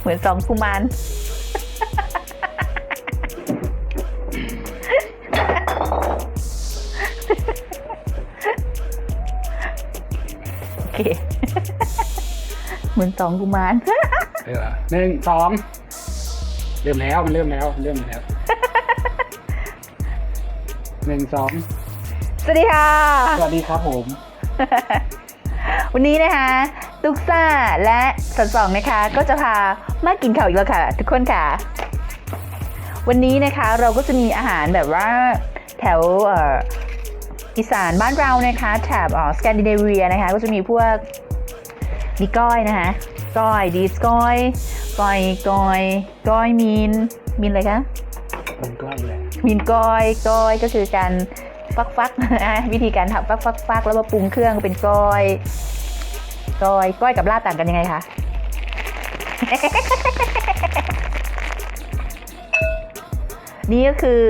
เหมือนสองกุมารโอเค เหมือนสองกุมารเออหนึ่งสองเริ่มแล้วมันเริ่มแล้วมันเริ่มแล้วหนึ่งสองสวัสดีค่ะ สวัสดีครับผม วันนี้นะคะ ตุกซ่าและสันสองนะคะ ก็จะพามากินข้าวอีกแล้วค่ะ ทุกคนค่ะ วันนี้นะคะเราก็จะมีอาหารแบบว่าแถวเอ่ออีสานบ้านเรานะคะแถบอ๋อสแกนดิเนเวียนะคะ ก็จะมีพวกมีก้อยนะคะก้อยดีสก้อยก้อยก้อยก้อยมีนมีนอะไรคะมันก็อีกแล้วมีนก้อยก้อยก็คือการฟักฟักวิธีการทำฟักฟักฟักแล้วมาปรุงเครื่องเป็นก้อย ก้อยก้อยกับลาบต่างกันยังไงคะนี่ก็คือ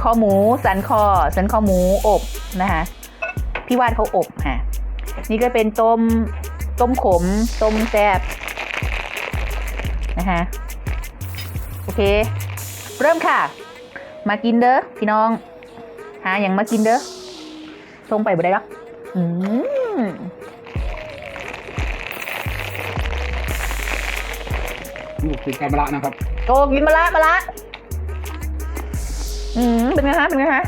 คอหมูสันคอ สันคอหมูอบนะคะพี่วาดเขาอบค่ะนี่ก็เป็นต้มต้มขม ต้มแซ่บนะคะโอเค เริ่มค่ะ มากินเด้อพี่น้อง หาอย่างมากินเด้อส่งไปบ่ได้หรอกอืม นี่คือไก่มะระนะครับโอ้กินมาละมาละอืมเป็นไงคะเป็นไงคะ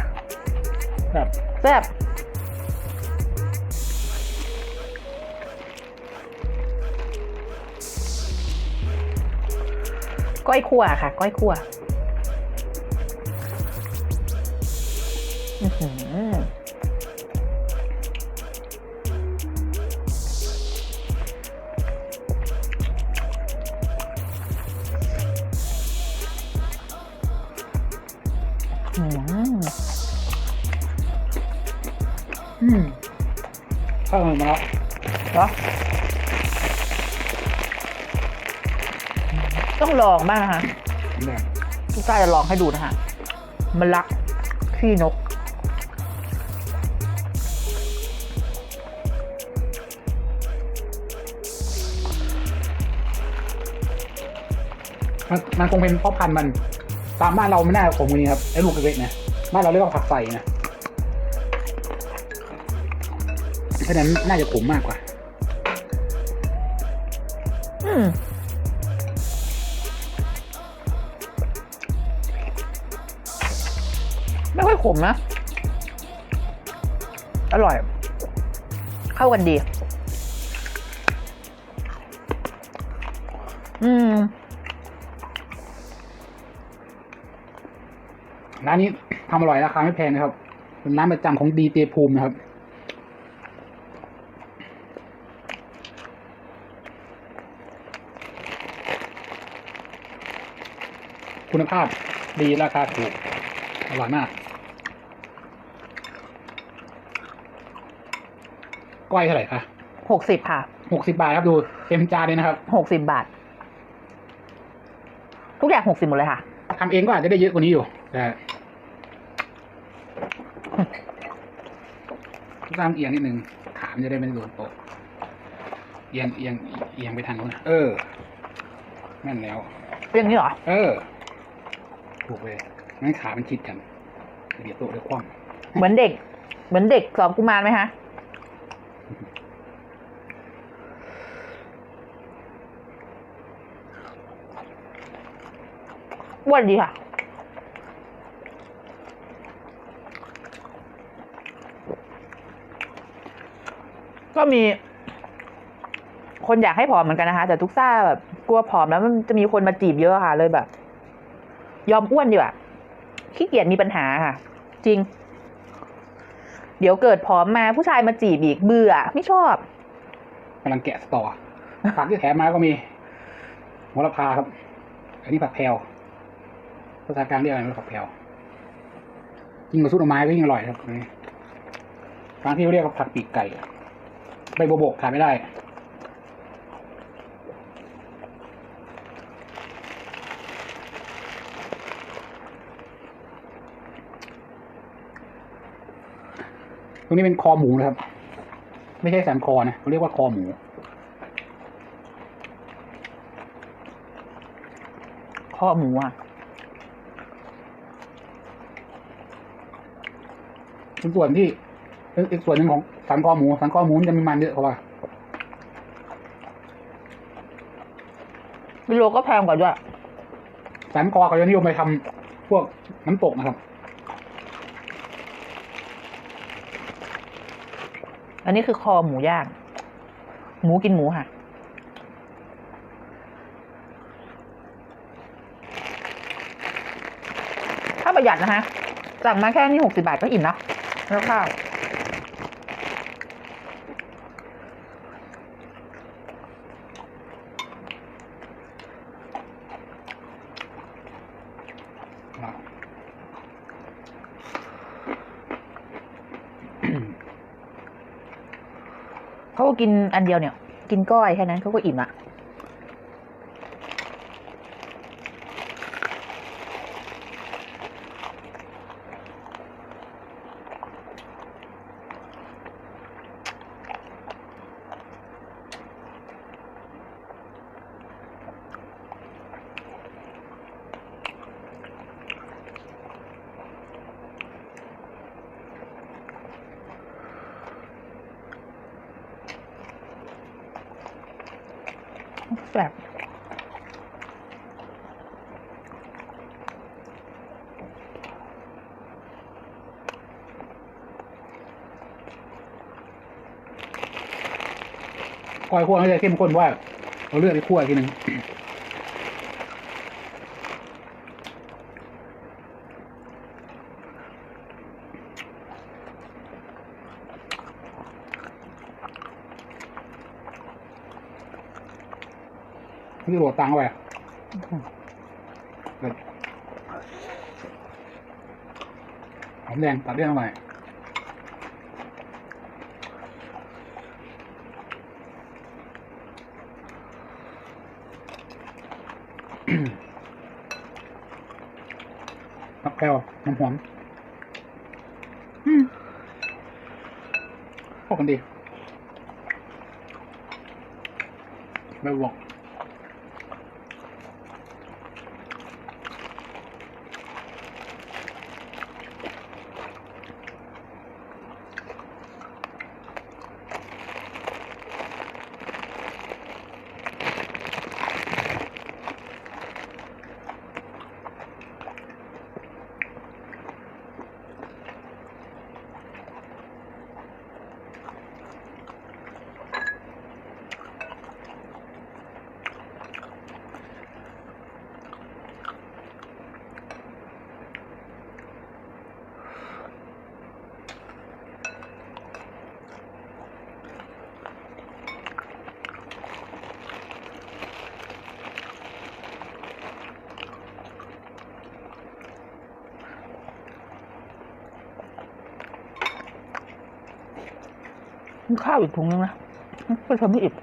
แบบแซ่บก้อยคั่วค่ะ ก้อยคั่วอื้อหืออื นมะระเหรอต้องลองบ้างนะคะแบบพี่ก้าจะลองให้ดูนะคะมันละขี้นก มันมันคงเป็นเพ่อพันธุ์มัน ตามบ้านเราไม่น่าขมกว่านี้ครับไอ้ลูกเล็กๆนะบ้านเราเรียกว่าผักใส่นะ เพราะฉะนั้นน่าจะขมมากกว่าอืมไม่ค่อยขมนะ อร่อย เข้ากันดี อืมร้านนี้ทำอร่อยราคาไม่แพงนะครับเป็นร้านประจำของดีเจภูมินะครับ คุณภาพดีราคาถูกอร่อยมาก ก้อยเท่าไหร่คะหกสิบค่ะหกสิบาทครับดูเต็มจานเลยนะครับหกสิบบาท ทุกอย่างหกสิบหมดเลยค่ะทำเองก็อาจจะได้เยอะกว่านี้อยู่แต่ตั้งเอียงนิดนึงขามนจะได้ไม่โดนโต๊ะเอียงเอียงเอียงไปทางนู้นนะเออแม่นแล้วอย่างนี้เหรอ เออ ถูกเลยงั้นขามันชิดกันเดี๋ยวโต๊ะเดี๋ยวคว่เหมือนเด็ก เหมือนเด็กสองกุมารไหมคะอ้วนดีค่ะก็มี คนอยากให้ผอมเหมือนกันนะคะ แต่ทุกซ่าแบบกลัวผอมแล้วมันจะมีคนมาจีบเยอะค่ะเลยแบบ ยอมอ้วนดีกว่าขี้เกียจมีปัญหาค่ะ จริง เดี๋ยวเกิดผอมมาผู้ชายมาจีบอีกเบื่อ ไม่ชอบกำลังแกะสตอผักที่แถมมาก็มีโหระพาครับ อันนี้ผักแพรวภาษากลางเรียกอะไรผักแพรวยิ่งกว่าซุปหน่อไม้ก็ยิ่งอร่อยครับอันนี้บางที่เขาเรียกว่าผัดปีกไก่ใบบัวบกขาดไม่ได้ รงนี้เป็นคอหมูนะครับ ไม่ใช่สันคอนะเขาเรียกว่าคอหมูข้อหมูอะเป็นส่วนที่เป็นอีกส่วนหนึ่งของสันคอหมู สันคอหมูมันจะมีมันเยอะเขาว่ากิโลก็แพงกว่าด้วยสันคอเขาจะนิยมไปทำพวกน้ำตกนะครับ อันนี้คือคอหมูย่าง หมูกินหมูค่ะ ถ้าประหยัดนะคะสั่งมาแค่นี้หกสิบาทก็อิ่มนะแล้วข้าว เขาก็กินอันเดียวเนี่ย กินก้อยแค่นั้นเขาก็อิ่มละ ก้อยคั่วไม่ได้เข้มข้นว่าเอาเลือดไปคั่วอีกทีหนึ่งนี่โหลดตังค์ไปหอมแดงตัดเลี่ยนเข้าไป ผักแก้วน้ำ หอมอืมพอกันดีไม่บอก มีข้าวอีกถุงนึงนะเพื่อทำให้อิ่ม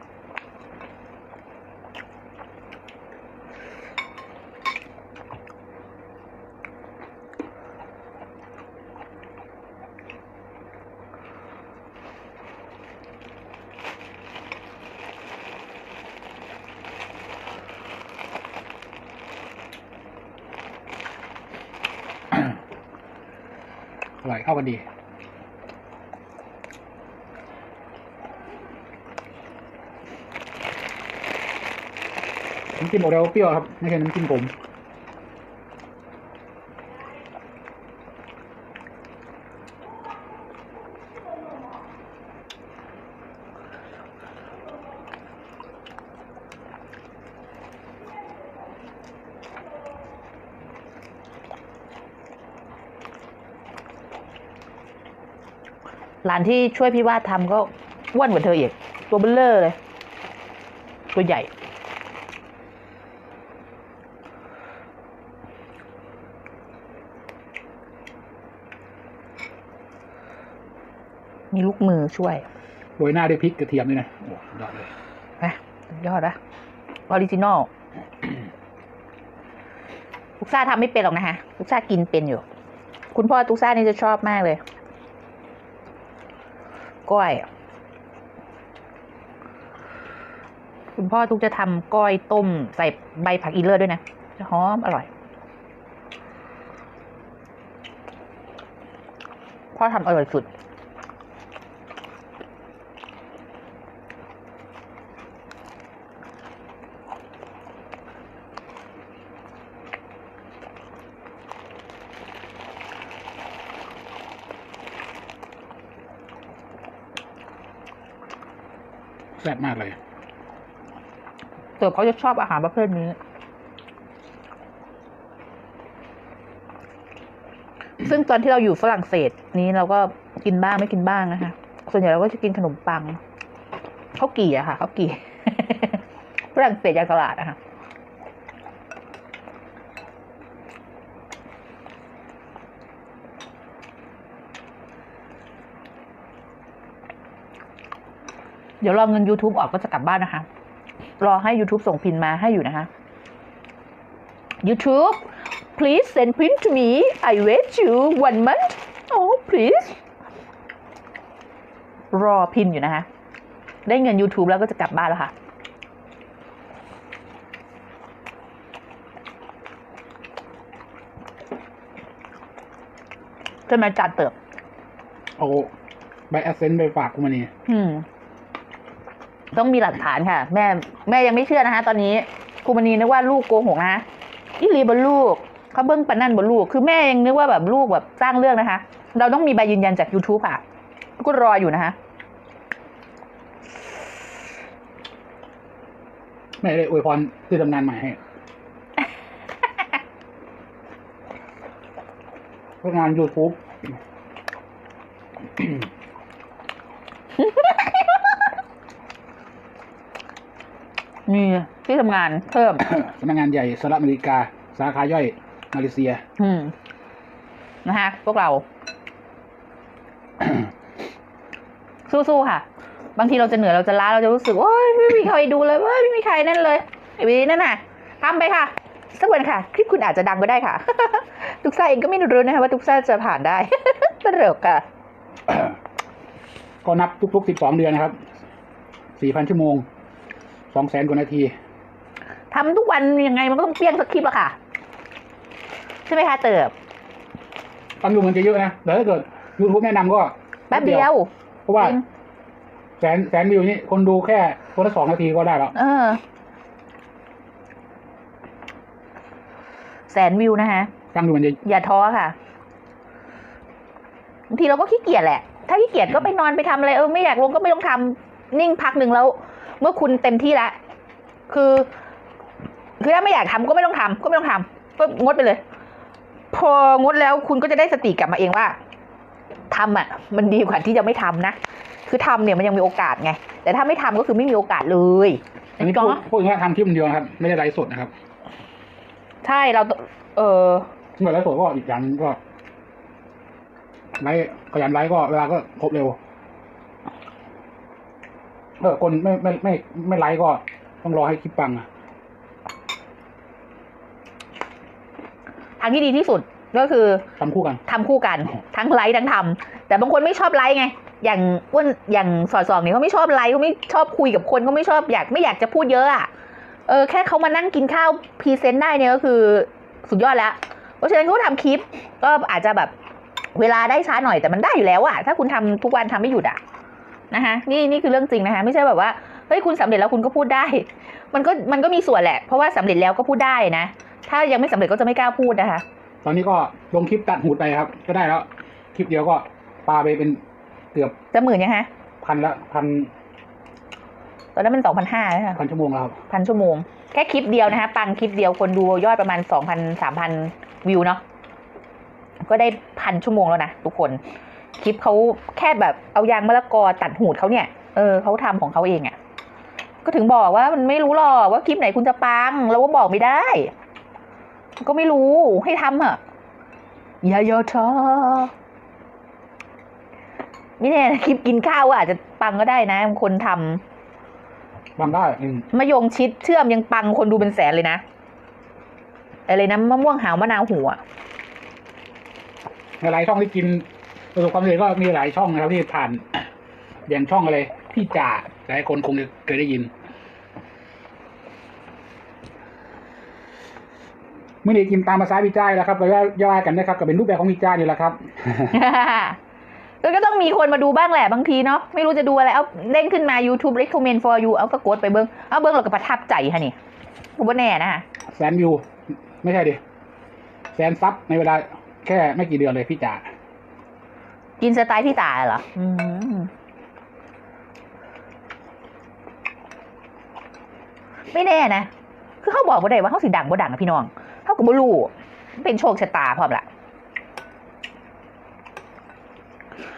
อร่อยเข้ากันดี น้ำจิ้มโอเรโอเปรี้ยวครับ ไม่ใช่น้ำจิ้มผมร้านที่ช่วยพี่วาดทำก็อ้วนกว่าเธออีกตัวเบลเลอร์เลย ตัวใหญ่ มีลูกมือช่วยโรยหน้าด้วยพริกกระเทียมด้วยนะโอ้ยอดเลยนะยอดนะออริจินอลทุกซ่าทำไม่เป็นหรอกนะคะทุกซ่ากินเป็นอยู่ คุณพ่อทุกซ่านี่จะชอบมากเลยก้อยคุณพ่อทุกจะทำก้อยต้มใส่ใบผักอีเลอร์ด้วยนะจะหอมอร่อย พ่อทำอร่อยสุด แซ่บมากเลยเติบเขาจะชอบอาหารประเภทนี้ ซึ่งตอนที่เราอยู่ฝรั่งเศสนี้เราก็กินบ้างไม่กินบ้างนะคะ ส่วนใหญ่เราก็จะกินขนมปังข้าวกี่อะค่ะข้าวกี่ฝรั่งเศสยางตลาดอะค่ะ เดี๋ยวรอเงิน YouTube ออกก็จะกลับบ้านนะคะ รอให้ YouTube ส่งพินมาให้อยู่นะคะ YouTube please send pin to me I wait you one month oh please รอพินอยู่นะคะ ได้เงิน YouTube แล้วก็จะกลับบ้านแล้วค่ะจะมาจัดเติบ เอาใบแอสเซนต์ไปฝากคุณมานี่อืม ต้องมีหลักฐานค่ะ แม่แม่ยังไม่เชื่อนะคะตอนนี้ครูมณีนึกว่าลูกโกหกนะอีหลีบนลูกเขาเบิ้งปันนั่นบนลูก คือแม่ยังนึกว่าแบบลูกแบบสร้างเรื่องนะคะ เราต้องมีใบยืนยันจาก YouTube ค่ะ ก็รออยู่นะคะแม่ได้อวยพรที่ทำงานใหม่ให้พวกงาน YouTube มีที่ทำงานเพิ่ม สำนักงานใหญ่สหรัฐอเมริกา สาขาย่อยมาเลเซีย อืมนะคะพวกเรา สู้ๆค่ะ บางทีเราจะเหนื่อยเราจะล้าเราจะรู้สึกว่าไม่มีใครดูเลยเว่าไม่มีใครนั่นเลยไอ้วีนั่นน่ะทำไปค่ะ สักวันค่ะ คลิปคุณอาจจะดังก็ได้ค่ะ ทุกซ่าเองก็ไม่รู้นะคะว่าทุกซ่าจะผ่านได้ ตลกค่ะ ก็นับทุกๆ 12 เดือนนะครับ 4,000 ชั่วโมง 200,000กว่านาทีทำทุกวันยังไงมันก็ต้องเปรี้ยงสักคลิปอะค่ะ ใช่ไหมคะเติบฟังดูเหมันจะเยอะนะแต่ถ้าเกิด YouTube แนะนำก็แป๊บเดียว เพราะว่าจริง แสนแสนวิวนี่คนดูแค่คนละสองนาทีก็ได้แล้วเออ แสนวิวนะคะ ฟังดูมันจะอย่าท้อค่ะบางทีเราก็ขี้เกียจแหละ ถ้าขี้เกียจก็ไปนอนไปทำอะไรเออไม่อยากลงก็ไม่ต้องทำนิ่งพักหนึ่งแล้ว เมื่อคุณเต็มที่แล้วคือคือถ้าไม่อยากทำก็ไม่ต้องทำก็ไม่ต้องทำก็งดไปเลย พองดแล้วคุณก็จะได้สติกลับมาเองว่าทำอะ มันดีกว่าที่จะไม่ทำนะคือทำเนี่ยมันยังมีโอกาสไง แต่ถ้าไม่ทำก็คือไม่มีโอกาสเลยอันนี้ก็พูดพูดว่าทำคลิปคนเดียวนะครับ ไม่ได้ไลฟ์สดนะครับ ใช่เรา เออเมื่อไลฟ์สดก็อีกอย่างหนึ่งก็ไลฟ์ขยันไลฟ์ก็เวลาก็ครบเร็ว เออคนไม่ไม่ไม่ไม่ไลฟ์ก็ต้องรอให้คลิปปังอะทางที่ดีที่สุดก็คือทำคู่กัน ทำคู่กัน ทั้งไลฟ์ทั้งทำแต่บางคนไม่ชอบไลฟ์ไง อย่างอ้วนอย่างสอดสองเนี่ยเขาไม่ชอบไลฟ์เขาไม่ชอบคุยกับคนเขาไม่ชอบอยากไม่อยากจะพูดเยอะอะเออแค่เขามานั่งกินข้าวพรีเซนต์ได้เนี่ยก็คือสุดยอดแล้ว เพราะฉะนั้นเขาทำคลิปก็อาจจะแบบเวลาได้ช้าหน่อยแต่มันได้อยู่แล้วอะถ้าคุณทำทุกวันทำไม่หยุดอะ นะคะนี่นี่คือเรื่องจริงนะคะไม่ใช่แบบว่าเฮ้ยคุณสำเร็จแล้วคุณก็พูดได้ มันก็มันก็มีส่วนแหละ เพราะว่าสำเร็จแล้วก็พูดได้นะ ถ้ายังไม่สำเร็จก็จะไม่กล้าพูดนะคะ ตอนนี้ก็ลงคลิปตัดหูดไปครับ ก็ได้แล้วคลิปเดียวก็ปาไปเป็นเกือบจะหมื่นยังฮะพันละพันตอนนั้นเป็นสองพันห้าค่ะพันชั่วโมงแล้วครับพันชั่วโมง แค่คลิปเดียวนะคะปังคลิปเดียวคนดูยอดประมาณสองพันสามพันวิวเนาะก็ได้พันชั่วโมงแล้วนะทุกคน คลิปเขาแค่แบบเอายางมะละกอตัดหูดเขาเนี่ย เออเขาทำของเขาเองอะ่ะ ก็ถึงบอกว่ามันไม่รู้หรอกว่าคลิปไหนคุณจะปังเราก็บอกไม่ได้ ก็ไม่รู้ให้ทำอะอย่าย่อท้อไม่แน่นะคลิปกินข้าวว่าอาจจะปังก็ได้นะคนทำบางได้อืมมะยงชิดเชื่อมยังปังคนดูเป็นแสนเลยนะอะไรนะมะม่วงหาวมะนาวหัวในหลายช่องที่กิน ประสบความสำเร็จก็มีหลายช่องนะครับที่ผ่านอย่างช่องอะไรพี่จ่าหลายคนคงจะเคยได้ยินเมื่อนี้กินตามภาษาพี่จ้ายแล้วครับก็ย่ากันนะครับก็เป็นรูปแบบของพี่จ้านี่แหละครับก็ก็ต้องมีคนมาดูบ้างแหละบางทีเนาะไม่รู้จะดูอะไรเอาเด้งขึ้นมา YouTube recommend for you เอาก็กดไปเบิ้งเอาเบิ้งเราก็ประทับใจฮะนี่ผมว่าแน่นะฮะแสนวิวไม่ใช่ดิแสนซับในเวลาแค่ไม่กี่เดือนเลยพี่จ๋า กินสไตล์พี่ตายเหรออืมไม่แน่นะ คือเขาบอกว่าได้ว่าเขาสิดังบ่ดังนะพี่น้องเขาก็บ่รู้เป็นโชคชะตาพร้อมละ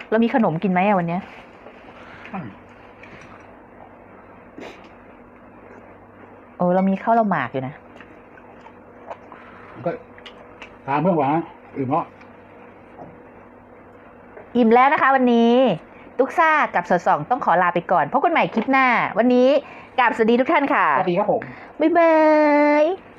เรามีขนมกินไหมอะวันเนี้ยเออเรามีข้าวเราหมากอยู่นะก็ถามเพื่อนว่าอื่นเพราะ อิ่มแล้วนะคะวันนี้ตุ๊กซ่ากับสดสองต้องขอลาไปก่อนพบกันใหม่คลิปหน้า วันนี้กราบสวัสดีทุกท่านค่ะ สวัสดีครับผม บ๊ายบาย